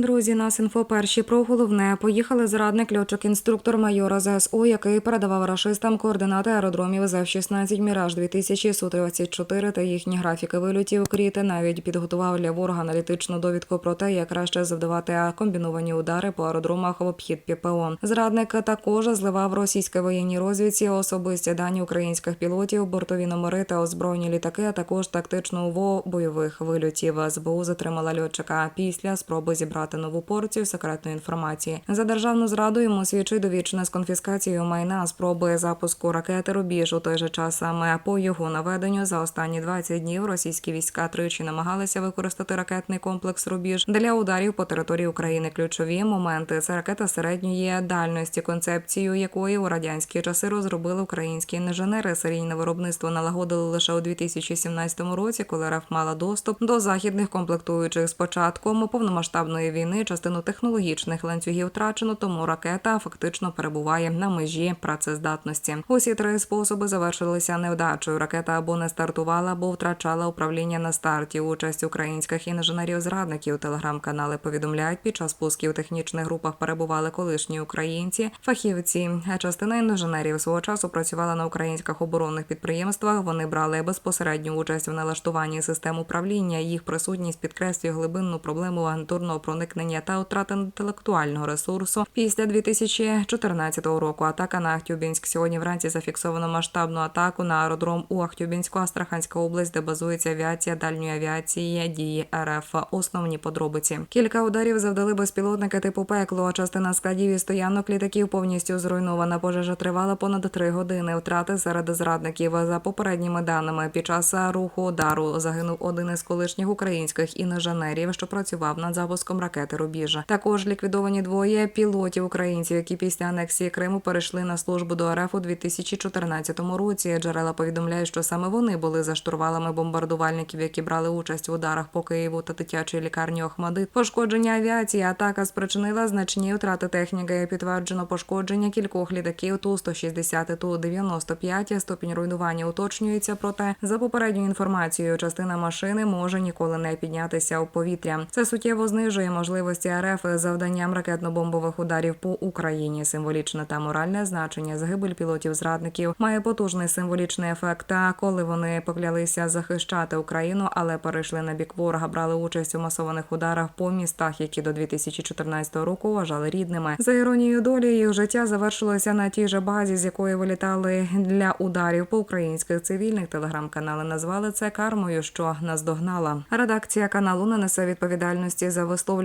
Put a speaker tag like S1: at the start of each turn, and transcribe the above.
S1: Друзі, нас інфо перші про головне. Поїхали зрадник льотчик інструктор майора ЗСУ, який передавав рашистам координати аеродромів з F-16 Міраж 2000 су 24 та їхні графіки вильотів. Кріти навіть підготував для ворога аналітичну довідку про те, як краще завдавати комбіновані удари по аеродромах в обхід ППО. Зрадник також зливав російській воєнній розвідці особисті дані українських пілотів, бортові номери та озброєні літаки, а також тактичну УВО бойових вильотів. СБУ затримала льотчика після спроби зібрати нову порцію секретної інформації. За державну зраду йому свідчить довічне з конфіскацією майна спроби запуску ракети Рубіж. У той же час саме по його наведенню за останні 20 днів російські війська тричі намагалися використати ракетний комплекс Рубіж для ударів по території України. Ключові моменти це ракета середньої дальності, концепцію якої у радянські часи розробили українські інженери. Серійне виробництво налагодили лише у 2017 році, коли РФ мала доступ до західних комплектуючих з початком повномасштабної війни. Частину технологічних ланцюгів втрачено, тому ракета фактично перебуває на межі працездатності. Усі три способи завершилися невдачею. Ракета або не стартувала, або втрачала управління на старті. Участь українських інженерів-зрадників телеграм-канали повідомляють, під час пусків в технічних групах перебували колишні українці, фахівці. Частина інженерів свого часу працювала на українських оборонних підприємствах. Вони брали безпосередню участь в налаштуванні систем управління. Їх присутність підкреслює глибинну проблему агентурного проникнення та втрати інтелектуального ресурсу. Після 2014 року атака на Ахтюбінськ. Сьогодні вранці зафіксовано масштабну атаку на аеродром у Ахтюбінську, Астраханська область, де базується авіація дальньої авіації дії РФ. Основні подробиці. Кілька ударів завдали безпілотники типу пекло. Частина складів і стоянок літаків повністю зруйнована. Пожежа тривала понад три години. Втрати серед зрадників за попередніми даними. Під час руху удару загинув один із колишніх українських інженерів, що працював над запуском ракети Рубіжа. Також ліквідовані двоє пілотів українців, які після анексії Криму перейшли на службу до РФ у 2014 році. Джерела повідомляють, що саме вони були за штурвалами бомбардувальників, які брали участь в ударах по Києву та дитячій лікарні Охмадит. Пошкодження авіації атака спричинила значні втрати техніки. Підтверджено пошкодження кількох літаків ту 160 ту 95 Ступінь руйнування уточнюється. Проте за попередньою інформацією, частина машини може ніколи не піднятися у повітря. Це суттєво знижує можливості РФ завданням ракетно-бомбових ударів по Україні. Символічне та моральне значення загибель пілотів зрадників має потужний символічний ефект. Та коли вони поклялися захищати Україну, але перейшли на бік ворога, брали участь у масованих ударах по містах, які до 2014 року вважали рідними. За іронією долі їх життя завершилося на тій же базі, з якої вилітали для ударів по українських цивільних. Телеграм-канали назвали це кармою, що наздогнала. Редакція каналу не несе відповідальності за